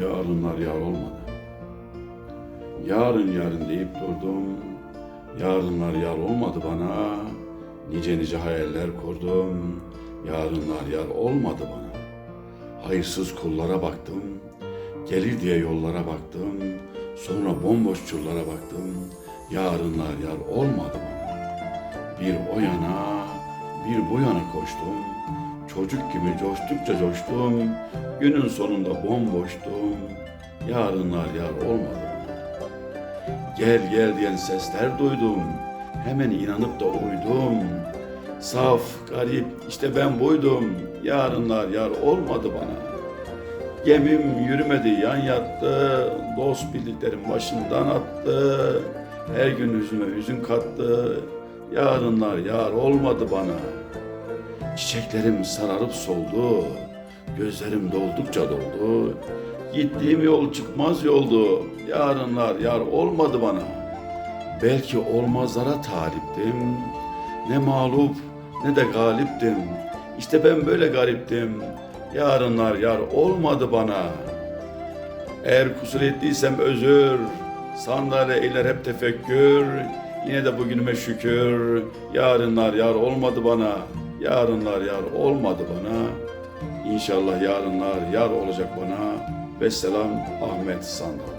yarınlar yar olmadı. Yarın yarın deyip durdum, yarınlar yar olmadı bana. Nice nice hayaller kurdum, yarınlar yar olmadı bana. Hayırsız kullara baktım, gelir diye yollara baktım, sonra bomboş çullara baktım, yarınlar yar olmadı bana. Bir o yana, bir bu yana koştum, çocuk gibi coştukça coştum, günün sonunda bomboştum, yarınlar yar olmadı. Gel gel diyen sesler duydum. Hemen inanıp da uydum. Saf, garip, işte ben buydum. Yarınlar yar olmadı bana. Gemim yürümedi, yan yattı. Dost bildiklerim başından attı. Her gün yüzüme hüzün kattı. Yarınlar yar olmadı bana. Çiçeklerim sararıp soldu. Gözlerim doldukça doldu. Gittiğim yol çıkmaz yoldu. Yarınlar yar olmadı bana. Belki olmazlara taliptim. Ne mağlup ne de galiptim. İşte ben böyle gariptim. Yarınlar yar olmadı bana. Eğer kusur ettiysem özür. Sandalye eyler hep tefekkür. Yine de bugünüme şükür. Yarınlar yar olmadı bana. Yarınlar yar olmadı bana. İnşallah yarınlar yar olacak bana. Vesselam Ahmet Sandal.